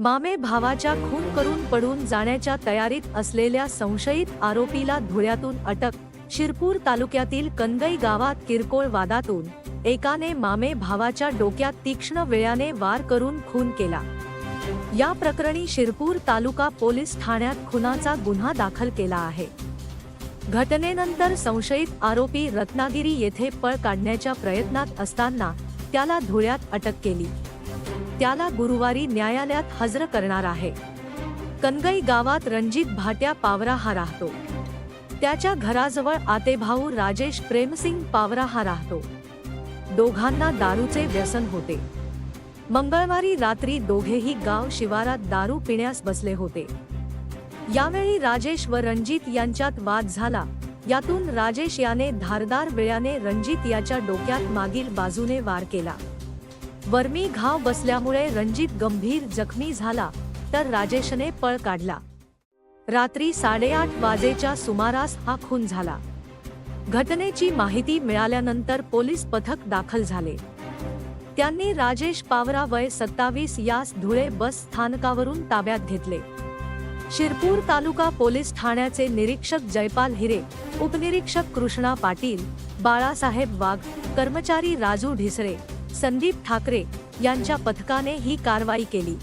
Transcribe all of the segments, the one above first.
मामे भावाच्या खून करून पडून जाण्याच्या तयारीत असलेल्या संशयित आरोपीला धुळ्यातून अटक. शिरपूर तालुक्यातील कनगई गावात किरकोळ वादातून एकाने मामे भावाच्या डोक्यात तीक्ष्ण वेळाने वार करून खून केला. या प्रकरणी शिरपूर तालुका पोलीस ठाण्यात खुनाचा गुन्हा दाखल केला आहे. घटनेनंतर संशयित आरोपी रत्नागिरी येथे पळ काढण्याच्या प्रयत्नात असताना त्याला धुळ्यात अटक केली. त्याला गुरुवारी न्यायालयात हजर करणार आहे. कनगई गावात रणजित भाट्या पावरा हा राहतो. त्याच्या घराजवळ आतेभाऊ राजेश प्रेमसिंग पावरा हा राहतो. दोघांना दारूचे व्यसन होते. मंगळवारी रात्री दोघेही गाव शिवारात दारू पिण्यास बसले होते. यावेळी राजेश व रणजित यांच्यात वाद झाला. यातून राजेश याने धारदार वेळाने रणजित याच्या डोक्यात मागील बाजूने वार केला. वर्मी घाव बसल्यामुळे रणजित गंभीर जखमी झाला तर राजेशने पळ काढला. रात्री साडेआठ वाजेच्या सुमारास हा खून झाला. घटनेची माहिती मिळाल्यानंतर पोलीस पथक दाखल झाले. त्यांनी राजेश पावरा वय सत्तावीस यास धुळे बस स्थानकावरून ताब्यात घेतले. शिरपूर तालुका पोलीस ठाण्याचे निरीक्षक जयपाल हिरे उपनिरीक्षक कृष्णा पाटील बाळासाहेब वाघ कर्मचारी राजू ढिसरे संदीप ठाकरे यांच्या पथकाने ही कारवाई केली.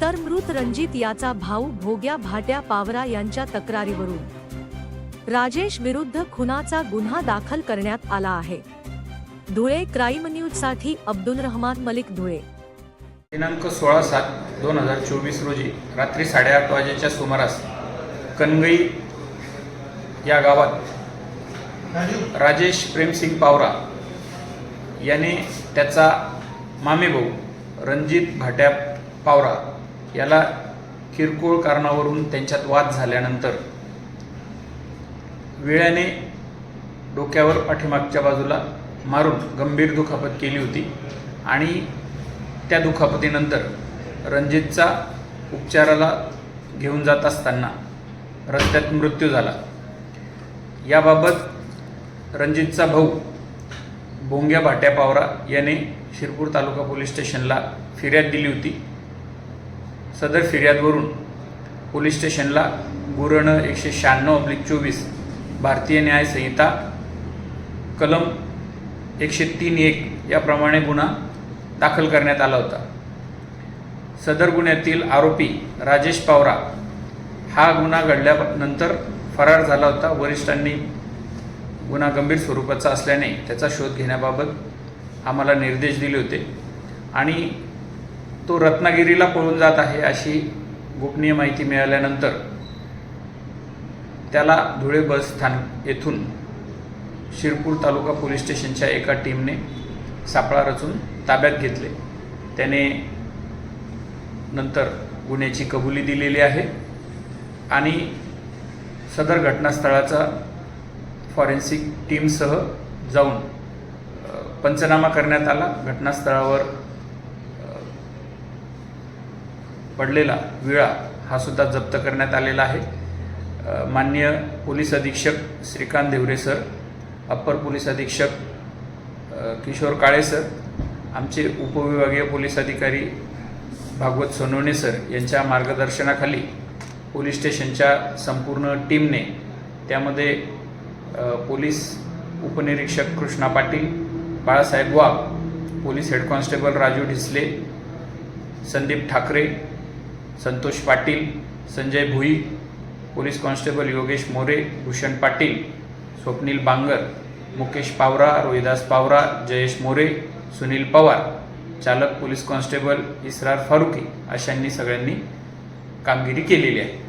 तर मृत रणजित याचा भाऊ भोग्या भाट्या पावरा यांच्या तक्रारीवरून. राजेश विरुद्ध खुनाचा गुन्हा दाखल करण्यात आला आहे. धुळे क्राईम न्यूजसाठी अब्दुल रहमान मलिक धुळे. दिनांक सोळा सात दोन हजार चोवीस रोजी रात्री साडेआठ वाजेच्या सुमारास कनगई या गावात राजेश प्रेमसिंग पावरा याने त्याचा मामेभाऊ रणजित भाट्या पावरा याला किरकोळ कारणावरून त्यांच्यात वाद झाल्यानंतर विळ्याने डोक्यावर पाठीमागच्या बाजूला मारून गंभीर दुखापत केली होती आणि त्या दुखापतीनंतर रणजितचा उपचाराला घेऊन जात असताना रस्त्यात मृत्यू झाला. याबाबत रणजितचा भाऊ बोंग्या भाट्या पावरा याने शिरपूर तालुका पोलीस स्टेशनला फिर्याद दिली होती. सदर फिर्यादवरून पोलीस स्टेशनला गुरण एकशे शहाण्णव अब्लिक चोवीस भारतीय न्याय संहिता कलम एकशे तीन एक याप्रमाणे गुन्हा दाखल करण्यात आला होता. सदर गुन्ह्यातील आरोपी राजेश पावरा हा गुन्हा घडल्यानंतर फरार झाला होता. वरिष्ठांनी गुन्हा गंभीर स्वरूपाचा असल्याने त्याचा शोध घेण्याबाबत आम्हाला निर्देश दिले होते. आणि तो रत्नागिरीला पळून जात आहे अशी गोपनीय माहिती मिळाल्यानंतर त्याला धुळे बस स्थान येथून शिरपूर तालुका पोलीस स्टेशनच्या एका टीमने सापळा रचून ताब्यात घेतले. त्याने नंतर गुन्ह्याची कबुली दिलेली आहे आणि सदर घटनास्थळाचा फॉरेन्सिक टीमसह जाऊन पंचनामा करण्यात आला. घटनास्थळावर पडलेला विळा हा सुद्धा जप्त करण्यात आलेला आहे. मान्य माननीय पोलीस अधीक्षक Shrikant Deore sir upper police अधीक्षक किशोर काळे सर आमचे उपविभागीय पोलीस अधिकारी भागवत सोनवणे सर यांच्या मार्गदर्शनाखाली पोलीस स्टेशनच्या संपूर्ण टीमने त्यामध्ये पोलीस उपनिरीक्षक Krishna Patil Balasaheb Wagh police head constable Raju Dhisale Sandeep Thackeray Santosh Patil Sanjay Bhui police constable Yogesh More Bhushan Patil Swapnil Bangar Mukesh Pawara Rohidas Pawara Jayesh More Sunil Pawar चालक police constable इसरार फारुकी अशांनी सगळ्यांनी कामगिरी केलेली आहे.